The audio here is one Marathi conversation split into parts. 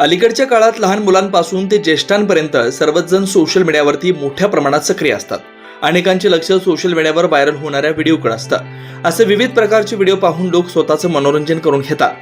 अलीकडच्या काळात लहान मुलांपासून ते ज्येष्ठांपर्यंत सर्वच जण सोशल मीडियावरती मोठ्या प्रमाणात सक्रिय असतात. अनेकांचे लक्ष सोशल मीडियावर व्हायरल होणाऱ्या व्हिडिओकडे असतं. असे विविध प्रकारचे व्हिडिओ पाहून लोक स्वतःचं मनोरंजन करून घेतात.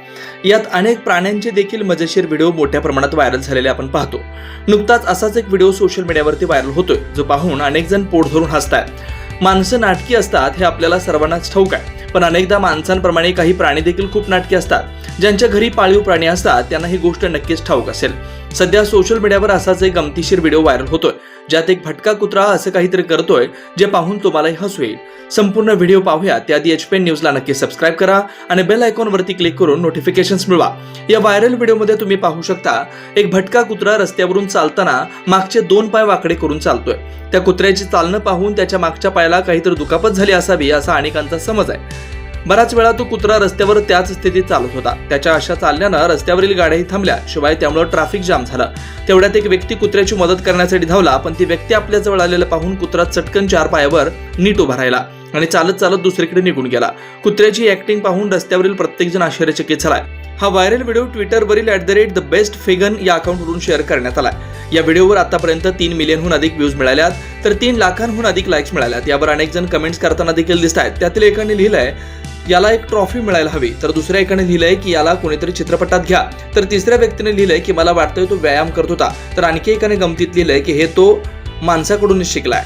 यात अनेक प्राण्यांचे देखील मजेशीर व्हिडिओ मोठ्या प्रमाणात व्हायरल झालेले आपण पाहतो. नुकताच असाच एक व्हिडिओ सोशल मीडियावरती व्हायरल होतोय जो पाहून अनेक जण पोट धरून हसतायत. माणसं नाटकी असतात हे आपल्याला सर्वांनाच ठाऊक आहे. पण अनेकदा माणसांप्रमाणे काही प्राणी देखील खूप नाटकी असतात. ज्यांच्या घरी पाळीव प्राणी असतात त्यांना ही गोष्ट नक्कीच ठाऊक असेल. सध्या सोशल मीडियावर असाच एक गमतीशीर व्हिडिओ व्हायरल होतोय. ज्यात एक भटका कुत्रा असं काहीतरी करतोय जे पाहून तुम्हालाही हसू येईल. संपूर्ण व्हिडिओ पाहूया त्याआधी एच न्यूजला नक्की सबस्क्राईब करा आणि बेल आयकॉनवरती क्लिक करून नोटिफिकेशन्स मिळवा. या व्हायरल व्हिडिओमध्ये तुम्ही पाहू शकता एक भटका कुत्रा रस्त्यावरून चालताना मागचे दोन पाय वाकडे करून चालतोय. त्या कुत्र्याची चालणं पाहून त्याच्या मागच्या पायाला काहीतरी दुखापत झाली असावी असा अनेकांचा समज आहे. बराच वेळा तो कुत्रा रस्त्यावर त्याच स्थितीत चालत होता. त्याच्या अशा चालण्यानं रस्त्यावरील गाड्याही थांबल्या. शिवाय त्यामुळे ट्रॅफिक जाम झालं. तेवढ्यात एक व्यक्ती कुत्र्याची मदत करण्यासाठी धावला पण ती व्यक्ती आपल्याजवळ आलेलं पाहून कुत्रा चटकन चार पायावर नीट उभा राहिला आणि चालत चालत दुसरीकडे निघून गेला. कुत्र्याची ऍक्टिंग पाहून रस्त्यावरील प्रत्येकजण आश्चर्यचकित झालाय हा viral video ट्विटरवरील at the rate the best Fegan या अकाउंटवरून शेअर करण्यात आला या व्हिडिओवर आतापर्यंत तीन मिलियनहून अधिक व्ह्यूज मिळाल्यात तर तीन लाखांहून अधिक लाईक्स मिळाल्यात. यावर अनेक जण कमेंट्स करताना देखील दिसत आहेत त्यातील एकाने लिहिलंय याला एक ट्रॉफी मिळायला हवी. तर दुसऱ्या एकाने लिहिलंय की याला कोणीतरी चित्रपटात घ्या. तर तिसऱ्या व्यक्तीने लिहिलंय की मला वाटतंय तो व्यायाम करत होता. तर आणखी एकाने गमतीत लिहिलंय की हे तो माणसाकडूनच शिकलाय.